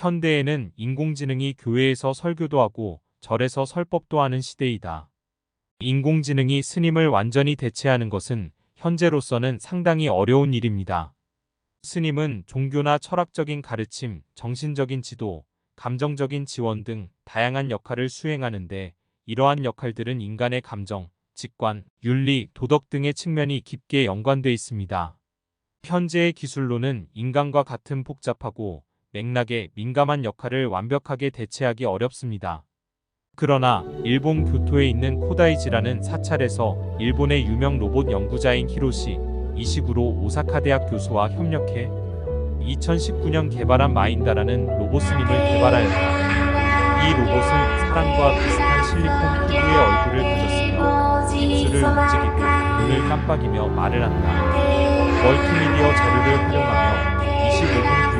현대에는 인공지능이 교회에서 설교도 하고 절에서 설법도 하는 시대이다. 인공지능이 스님을 완전히 대체하는 것은 현재로서는 상당히 어려운 일입니다. 스님은 종교나 철학적인 가르침, 정신적인 지도, 감정적인 지원 등 다양한 역할을 수행하는데 이러한 역할들은 인간의 감정, 직관, 윤리, 도덕 등의 측면이 깊게 연관돼 있습니다. 현재의 기술로는 인간과 같은 복잡하고 맥락에 민감한 역할을 완벽하게 대체하기 어렵습니다. 그러나 일본 교토에 있는 코다이지라는 사찰에서 일본의 유명 로봇 연구자인 히로시 이식으로 오사카 대학 교수와 협력해 2019년 개발한 마인다라는 로봇 스님을 개발하였다. 이 로봇은 사람과 비슷한 실리콘 피부의 얼굴을 가졌으며 입술을 움직이고 눈을 깜빡이며 말을 한다. 멀티미디어 자료를 활용하며 25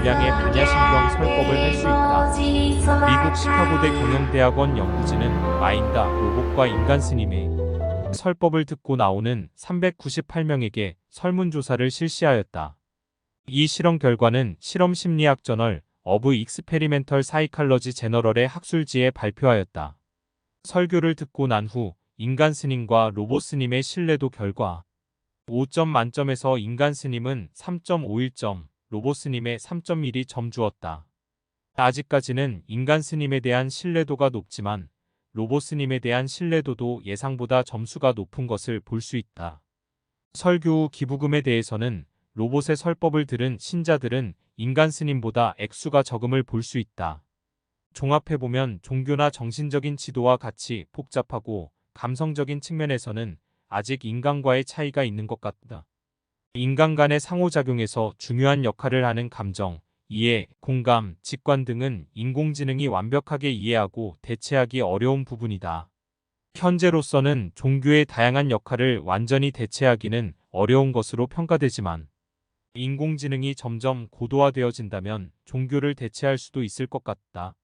분 분량의 반야신경 설법을 할 수 있다. 미국 시카고대 경영대학원 연구진은 마인다 로봇과 인간 스님의 설법을 듣고 나오는 398명에게 설문조사를 실시하였다. 이 실험 결과는 실험 심리학 저널 어브 익스페리멘털 사이칼러지 제너럴의 학술지에 발표하였다. 설교를 듣고 난 후 인간 스님과 로봇 스님의 신뢰도 결과 5점 만점에서 인간 스님은 3.51점, 로봇 스님의 3.12점 주었다. 아직까지는 인간 스님에 대한 신뢰도가 높지만 로봇 스님에 대한 신뢰도도 예상보다 점수가 높은 것을 볼 수 있다. 설교 후 기부금에 대해서는 로봇의 설법을 들은 신자들은 인간 스님보다 액수가 적음을 볼 수 있다. 종합해보면 종교나 정신적인 지도와 같이 복잡하고 감성적인 측면에서는 아직 인간과의 차이가 있는 것 같다. 인간 간의 상호작용에서 중요한 역할을 하는 감정, 이해, 공감, 직관 등은 인공지능이 완벽하게 이해하고 대체하기 어려운 부분이다. 현재로서는 종교의 다양한 역할을 완전히 대체하기는 어려운 것으로 평가되지만 인공지능이 점점 고도화되어진다면 종교를 대체할 수도 있을 것 같다.